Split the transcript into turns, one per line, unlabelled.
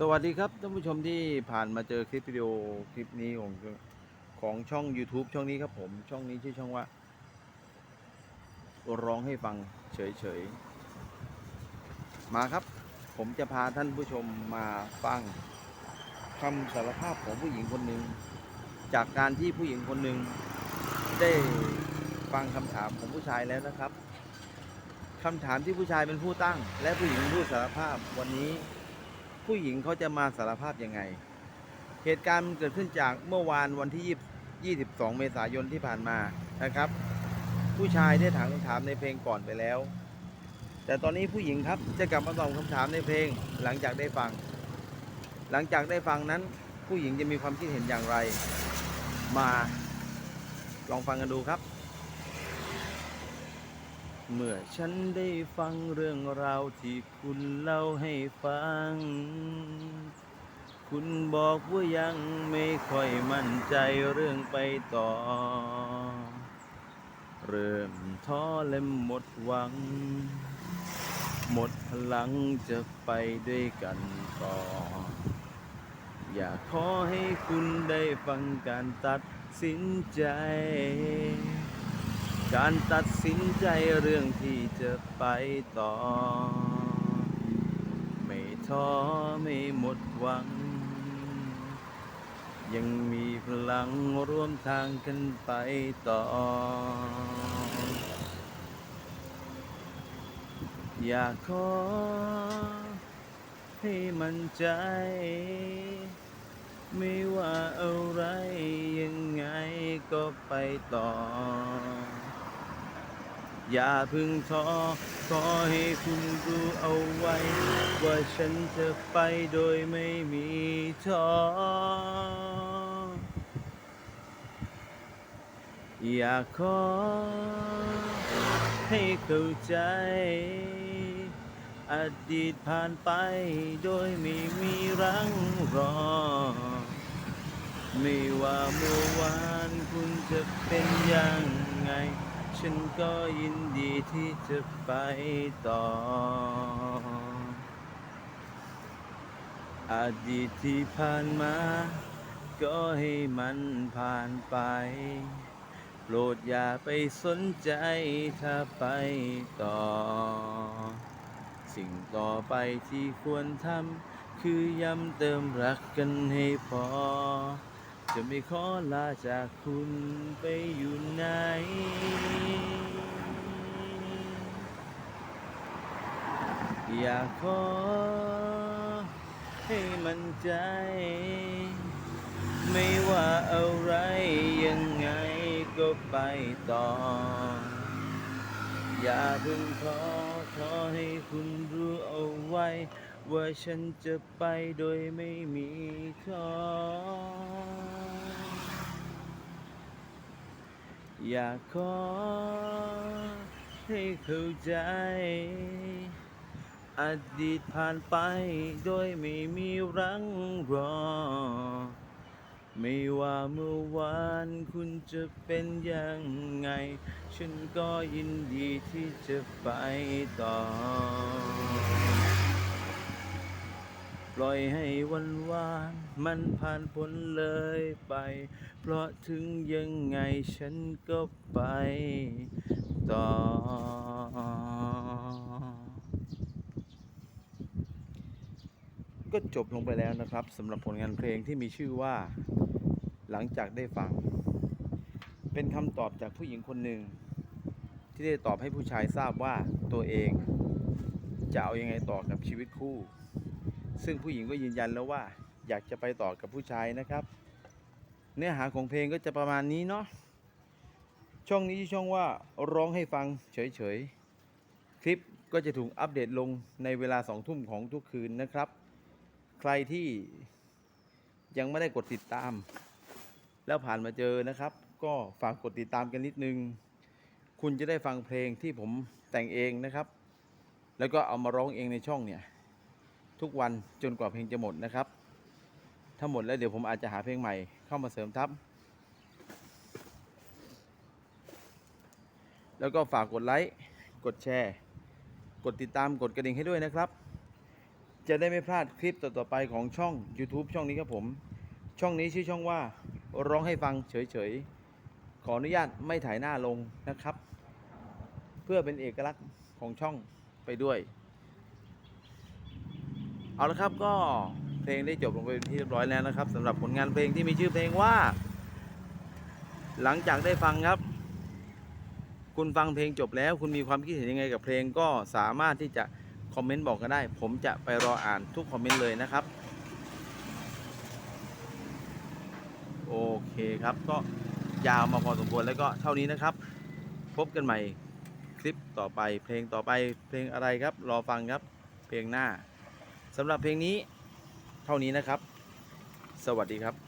สวัสดีครับท่านผู้ชมที่ผ่านมาเจอคลิปวิดีโอคลิปนี้ของของช่อง YouTube ช่องนี้ครับผมช่องนี้ชื่อช่องว่า ร้องให้ฟังเฉยๆ มาครับ ผมจะพาท่านผู้ชมมาฟังคำสารภาพของผู้หญิงคนหนึ่งจากการที่ผู้หญิงคนหนึ่งได้ฟังคำถามของผู้ชายแล้วนะครับคำถามที่ผู้ชายเป็นผู้ตั้ง และผู้หญิงเป็นผู้สารภาพวันนี้ ผู้หญิงเขาจะมาสารภาพยังไง เหตุการณ์มันเกิดขึ้นจากเมื่อวานวันที่20 22 เมษายนที่ผ่านมานะครับ ผู้ชายได้ถามคำถามในเพลงก่อนไปแล้ว แต่ตอนนี้ผู้หญิงครับจะกลับมาตอบคำถามในเพลงหลังจากได้ฟัง หลังจากได้ฟังนั้น ผู้หญิงจะมีความคิดเห็นอย่างไร มาลองฟังกันดูครับ เมื่อฉันได้ฟังเรื่องราวที่คุณเล่าให้ฟัง คุณบอกว่ายังไม่ค่อยมั่นใจเรื่องไปต่อ เริ่มท้อและหมดหวัง หมดพลังจะไปด้วยกันต่อ อยากขอให้คุณได้ฟังการตัดสินใจ การตัดสินใจเรื่องที่จะไปต่อ ไม่ท้อไม่หมดหวัง ยังมีพลังร่วมทางกันไปต่อ อยากขอ ให้มั่นใจ ไม่ว่าอะไรยังไงก็ไปต่อ อย่าเพึ่งท้อขอให้คุณรู้เอาไว้ ว่าฉันจะไปโดยไม่มีท้ออยากขอให้เข้าใจ อดีตผ่านไปโดยไม่มีรังรอ ไม่ว่าเมื่อวานคุณจะเป็นยังไง ฉันก็ยินดีที่จะไปต่อ อดีตที่ผ่านมา ก็ให้มันผ่านไป โปรดอย่าไปสนใจถ้าไปต่อ สิ่งต่อไปที่ควรทำคือย้ำเติมรักกันให้พอ จะไม่ขอลาจากคุณไปอยู่ไหน อยากขอให้มันใจ ไม่ว่าอะไรยังไงก็ไปต่อ อย่าเพิ่งท้อขอให้คุณรู้เอาไว้ ว่าฉันจะไปโดยไม่มีท้ออยากขอให้เข้าใจ อดีตผ่านไปโดยไม่มีรังรอ ไม่ว่าเมื่อวานคุณจะเป็นยังไง ฉันก็ยินดีที่จะไปต่อ ปล่อยให้วันวานมันผ่านพ้นเลยไป เพราะถึงยังไงฉันก็ไปต่อ ก็จบลงไปแล้วนะครับสำหรับผลงานเพลงที่มีชื่อว่า หลังจากได้ฟัง เป็นคำตอบจากผู้หญิงคนหนึ่ง ที่ได้ตอบให้ผู้ชายทราบว่าตัวเอง จะเอายังไงต่อกับชีวิตคู่ ซึ่งผู้หญิงก็ยืนยันแล้วว่าอยากจะไปต่อกับผู้ชายนะครับ เนื้อหาของเพลงก็จะประมาณนี้เนาะช่องนี้ชื่อช่องว่าร้องให้ฟังเฉยๆ คลิปก็จะถูกอัปเดตลงในเวลาสองทุ่มของทุกคืนนะครับ ใครที่ยังไม่ได้กดติดตาม แล้วผ่านมาเจอนะครับ ก็ฝากกดติดตามกันนิดนึง คุณจะได้ฟังเพลงที่ผมแต่งเองนะครับ แล้วก็เอามาร้องเองในช่องเนี่ย ทุกวันจนกว่าเพลงจะหมดนะครับ ถ้าหมดแล้วเดี๋ยวผมอาจจะหาเพลงใหม่เข้ามาเสริมทับ แล้วก็ฝากกดไลค์ กดแชร์ กดติดตาม กดกระดิ่งให้ด้วยนะครับ จะได้ไม่พลาดคลิปต่อๆไปของช่อง YouTube ช่องนี้ครับผม ช่องนี้ชื่อช่องว่าร้องให้ฟังเฉยๆ ขออนุญาตไม่ถ่ายหน้าลงนะครับ เพื่อเป็นเอกลักษณ์ของช่องไปด้วย เอาละครับก็เพลงได้จบลงไปเป็นที่เรียบร้อยแล้วนะครับสำหรับผลงานเพลงที่มีชื่อเพลงว่า หลังจากได้ฟังครับ คุณฟังเพลงจบแล้ว คุณมีความคิดเห็นยังไงกับเพลงก็สามารถที่จะคอมเมนต์บอกกันได้ ผมจะไปรออ่านทุกคอมเมนต์เลยนะครับโอเคครับก็ยาวมาพอสมควรแล้วก็เท่านี้นะครับ พบกันใหม่คลิปต่อไป เพลงต่อไปเพลงอะไรครับ รอฟังครับเพลงหน้า สำหรับเพลงนี้เท่านี้นะครับ สวัสดีครับ